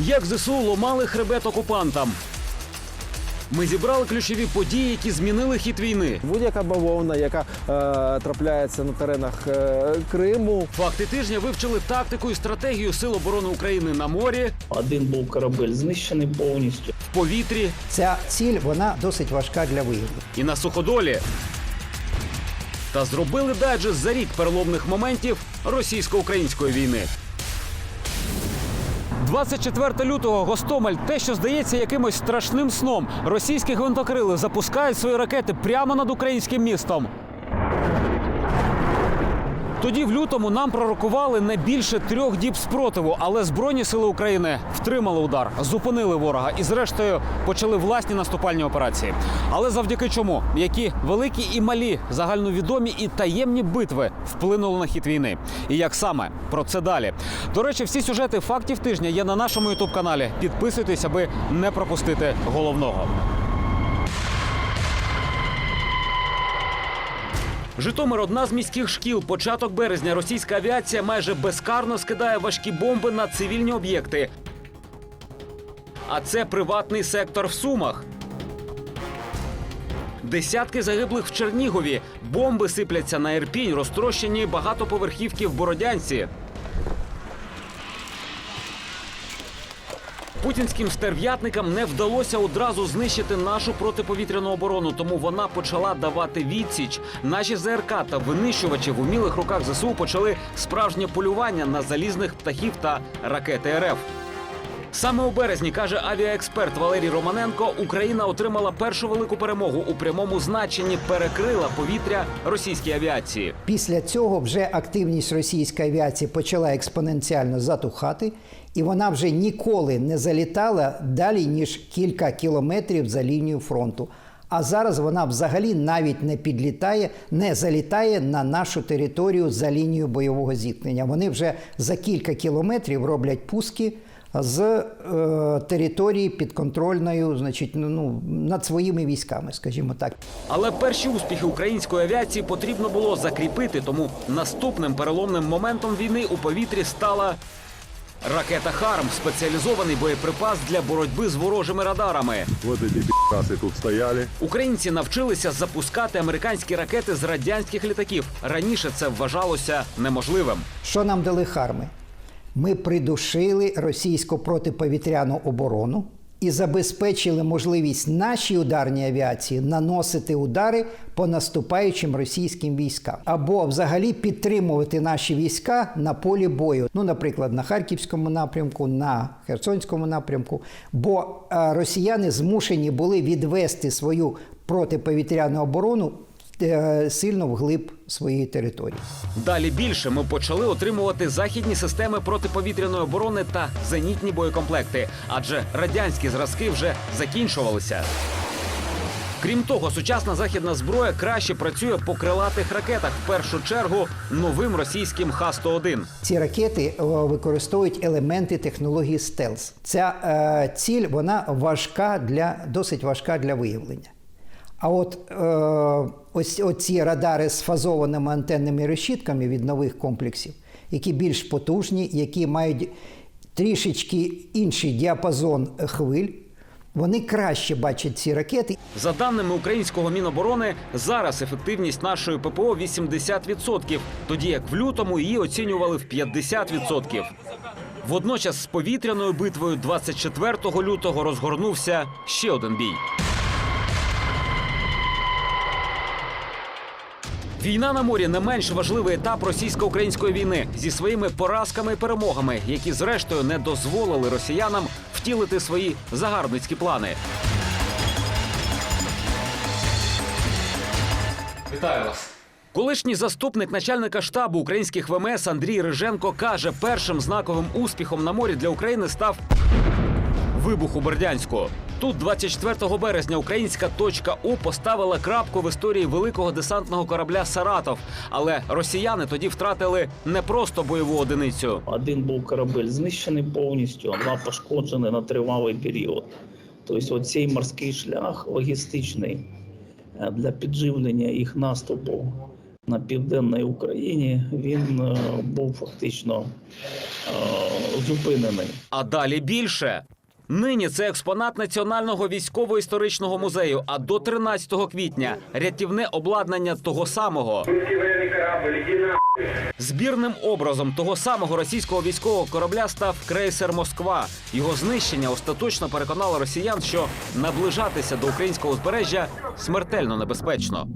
Як ЗСУ ломали хребет окупантам. Ми зібрали ключові події, які змінили хід війни. Будь-яка бавовна, яка е, трапляється на теренах е, Криму, Факти тижня вивчили тактику і стратегію Сил оборони України на морі, Один був корабель знищений повністю. в повітрі Ця ціль вона досить важка для виявлення. і на суходолі. Та зробили дайджест за рік переломних моментів російсько-української війни. 24 лютого Гостомель те, що здається якимось страшним сном. Російські гвинтокрили запускають свої ракети прямо над українським містом. Тоді в лютому нам пророкували не більше трьох діб спротиву, але Збройні сили України втримали удар, зупинили ворога і, зрештою, почали власні наступальні операції. Але завдяки чому? Які великі і малі, загальновідомі і таємні битви вплинули на хід війни? І як саме про це далі? До речі, всі сюжети фактів тижня є на нашому ютуб каналі. Підписуйтесь, аби не пропустити головного. Житомир одна з міських шкіл. Початок березня російська авіація майже безкарно скидає важкі бомби на цивільні об'єкти. А це приватний сектор в Сумах. Десятки загиблих в Чернігові. Бомби сипляться на Ірпінь, розтрощені багатоповерхівки в Бородянці. Путінським стерв'ятникам не вдалося одразу знищити нашу протиповітряну оборону, тому вона почала давати відсіч. Наші ЗРК та винищувачі в умілих руках ЗСУ почали справжнє полювання на залізних птахів та ракети РФ. Саме у березні каже авіаексперт Валерій Романенко, Україна отримала першу велику перемогу у прямому значенні перекрила повітря російській авіації. Після цього вже активність російської авіації почала експоненціально затухати, і вона вже ніколи не залітала далі ніж кілька кілометрів за лінією фронту. А зараз вона взагалі навіть не підлітає, не залітає на нашу територію за лінією бойового зіткнення. Вони вже за кілька кілометрів роблять пуски з е, території підконтрольною, значить, ну, ну, над своїми військами, скажімо так. Але перші успіхи української авіації потрібно було закріпити. Тому наступним переломним моментом війни у повітрі стала ракета Харм, спеціалізований боєприпас для боротьби з ворожими радарами. Вот эти пи***асы тут стояли. Українці навчилися запускати американські ракети з радянських літаків. Раніше це вважалося неможливим. Що нам дали харми? Ми придушили російську протиповітряну оборону і забезпечили можливість нашій ударній авіації наносити удари по наступаючим російським військам або взагалі підтримувати наші війська на полі бою. Ну, наприклад, на Харківському напрямку, на Херсонському напрямку. Бо е, росіяни змушені були відвести свою протиповітряну оборону сильно вглиб своєї території. Далі більше ми почали отримувати західні системи протиповітряної оборони та зенітні боєкомплекти, адже радянські зразки вже закінчувалися. Крім того, сучасна західна зброя краще працює по крилатих ракетах, в першу чергу новим російським Х-101. Ці ракети е, використовують елементи технології стелс. Ця е, ціль вона важка для досить важка для виявлення. А от е, ось оці радари з фазованими антенними решітками від нових комплексів, які більш потужні, які мають трішечки інший діапазон хвиль, вони краще бачать ці ракети За даними українського міноборони, зараз ефективність нашої ППО 80%, тоді як в лютому її оцінювали в 50%. Водночас з повітряною битвою 24 лютого розгорнувся ще один бій. Війна на морі не менш важливий етап російсько-української війни зі своїми поразками і перемогами, які зрештою не дозволили росіянам втілити свої загарбницькі плани. Вітаю вас. Колишній заступник начальника штабу українських ВМС Андрій Риженко каже, першим знаковим успіхом на морі для України став вибух у Бердянську. Тут 24 березня українська точка У поставила крапку в історії великого десантного корабля Саратов. Але росіяни тоді втратили не просто бойову одиницю. Один був корабель знищений повністю, а два пошкоджені на тривалий період. Тобто, оцей морський шлях логістичний е, для підживлення їх наступу на південній Україні він е, був фактично е, зупинений. А далі більше. Нині це експонат Національного військово-історичного музею. А до 13 квітня рятівне обладнання того самого. Збірним образом того самого російського військового корабля став крейсер Москва. Його знищення остаточно переконало росіян, що наближатися до українського узбережжя смертельно небезпечно.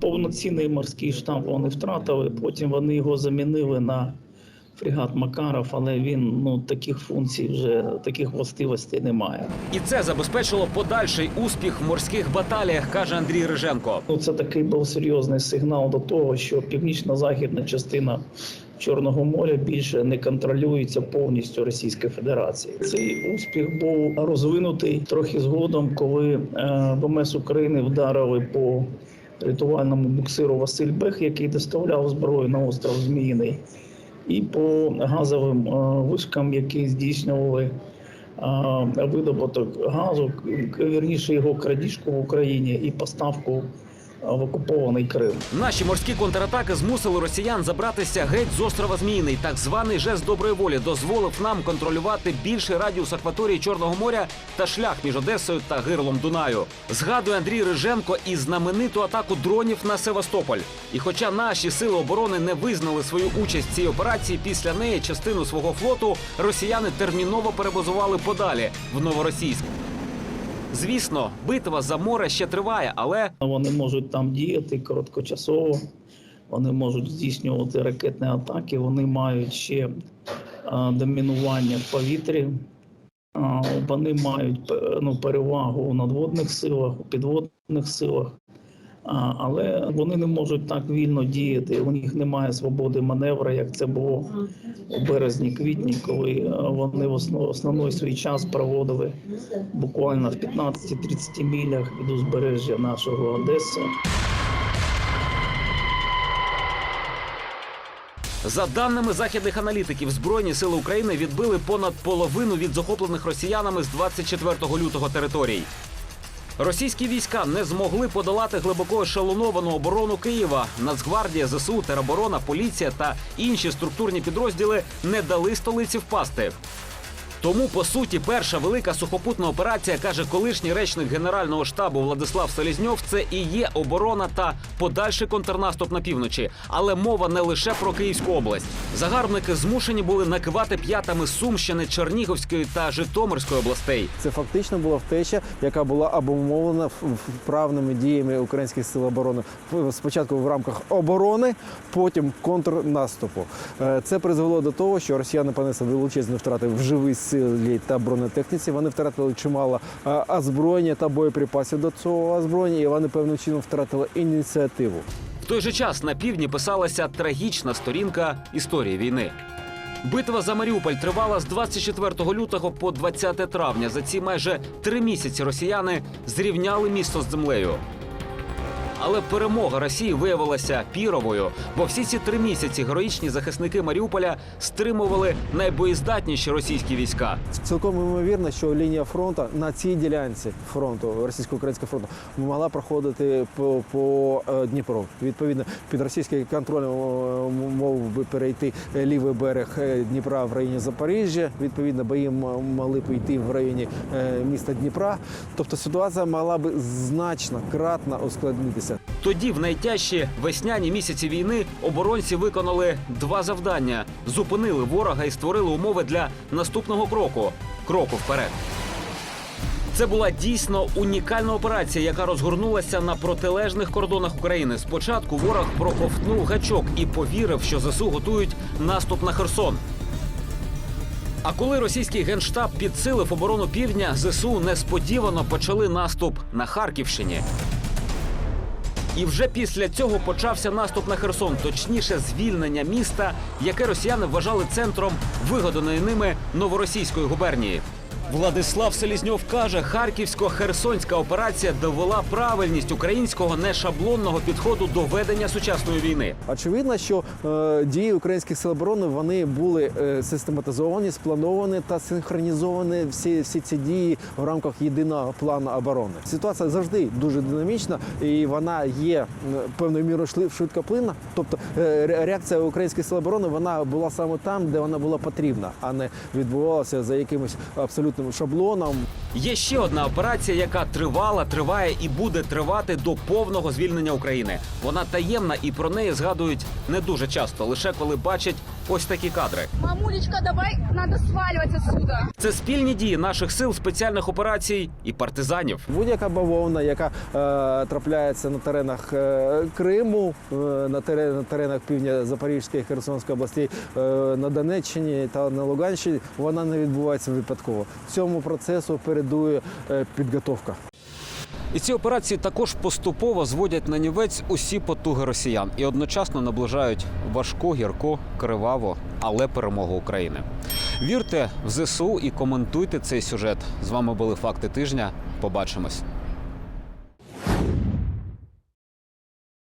Повноцінний морський штаб вони втратили. Потім вони його замінили на фрегат Макаров, але він ну таких функцій вже таких властивостей не має. І це забезпечило подальший успіх в морських баталіях, каже Андрій Риженко. Ну, це такий був серйозний сигнал до того, що північно-західна частина Чорного моря більше не контролюється повністю Російською Федерацією. Цей успіх був розвинутий трохи згодом, коли е, ВМС України вдарили по рятувальному буксиру Василь Бех, який доставляв зброю на остров Зміїний, і по газовим е, вишкам, які здійснювали е, видобуток газу, вірніше його крадіжку в Україні і поставку в окупований Крим. Наші морські контратаки змусили росіян забратися геть з острова Зміїний. Так званий жест доброї волі дозволив нам контролювати більший радіус акваторії Чорного моря та шлях між Одесою та гирлом Дунаю. Згадує Андрій Риженко і знамениту атаку дронів на Севастополь. І хоча наші сили оборони не визнали свою участь в цій операції, після неї частину свого флоту росіяни терміново перебазували подалі в Новоросійськ. Звісно, битва за море ще триває, але Вони можуть там діяти короткочасово, вони можуть здійснювати ракетні атаки, вони мають ще домінування в повітрі, вони мають ну, перевагу у надводних силах, у підводних силах. Але вони не можуть так вільно діяти. У них немає свободи маневра, як це було у березні-квітні, коли е, вони в основ- основний свій час проводили буквально в 15-30 мілях від узбережжя нашого Одеси. За даними західних аналітиків, збройні сили України відбили понад половину від захоплених росіянами з 24 лютого територій. Російські війська не змогли подолати глибоко ешелоновану оборону Києва. Нацгвардія, ЗСУ, тероборона, поліція та інші структурні підрозділи не дали столиці впасти. Тому, по суті, перша велика сухопутна операція, каже колишній речник Генерального штабу Владислав Селізньов, це і є оборона та подальший контрнаступ на півночі. Але мова не лише про Київську область. Загарбники змушені були накивати п'ятами Сумщини, Чернігівської та Житомирської областей. Це фактично була втеча, яка була обумовлена вправними діями українських сил оборони. Спочатку в рамках оборони, потім контрнаступу. Е, Це призвело до того, що росіяни понесли величезні втрати в живій силі та бронетехніці. Вони втратили чимало е, озброєння та боєприпасів до цього озброєння, і вони певним чином втратили ініціативу. В той же час на півдні писалася трагічна сторінка історії війни. Битва за Маріуполь тривала з 24 лютого по 20 травня. За ці майже три місяці росіяни зрівняли місто з землею. Але перемога Росії виявилася піровою, бо всі ці три місяці героїчні захисники Маріуполя стримували найбоєздатніші російські війська. Цілком ймовірно, що лінія фронту на цій ділянці фронту російсько-українського фронту могла проходити по, по е, Дніпру. Відповідно, під російський контроль е, мов би перейти лівий берег е, Дніпра в районі Запоріжжя. Відповідно, бої м- могли б йти в районі міста Дніпра. Тобто ситуація могла би значно кратно ускладнитися. Тоді, в найтяжчі весняні місяці війни, оборонці виконали два завдання: зупинили ворога і створили умови для наступного кроку кроку вперед. Це була дійсно унікальна операція, яка розгорнулася на протилежних кордонах України. Спочатку ворог проковтнув гачок і повірив, що ЗСУ готують наступ на Херсон. А коли російський генштаб підсилив оборону півдня, ЗСУ несподівано почали наступ на Харківщині. І вже після цього почався наступ на Херсон, точніше, звільнення міста, яке росіяни вважали центром вигаданої ними новоросійської губернії. Владислав Селізньов каже, харківсько-херсонська операція довела правильність українського нешаблонного підходу до ведення сучасної війни. Очевидно, що е, дії українських сил оборони вони були е, систематизовані, сплановані та синхронізовані всі, всі ці дії в рамках єдиного плану оборони. Ситуація завжди дуже динамічна і вона є певною мірою швидкоплинна. Тобто е, реакція українських сил оборони вона була саме там, де вона була потрібна, а не відбувалася за якимось абсолютним шаблоном. Є ще одна операція, яка тривала, триває і буде тривати до повного звільнення України. Вона таємна і про неї згадують не дуже часто, лише коли бачать ось такі кадри. Мамулечка, давай, надо сваливать отсюда. Це спільні дії наших сил спеціальних операцій і партизанів. Будь-яка бавовна, яка е, трапляється на теренах е, Криму, е, на, терен, на теренах півдня Запорізької Херсонської областей, е, на Донеччині та на Луганщині, вона не відбувається випадково. Цьому процесу передує е, підготовка. І ці операції також поступово зводять на нівець усі потуги росіян і одночасно наближають важку, гірку, криваву, але перемогу України. Вірте в ЗСУ і коментуйте цей сюжет. З вами були факти тижня. Побачимось.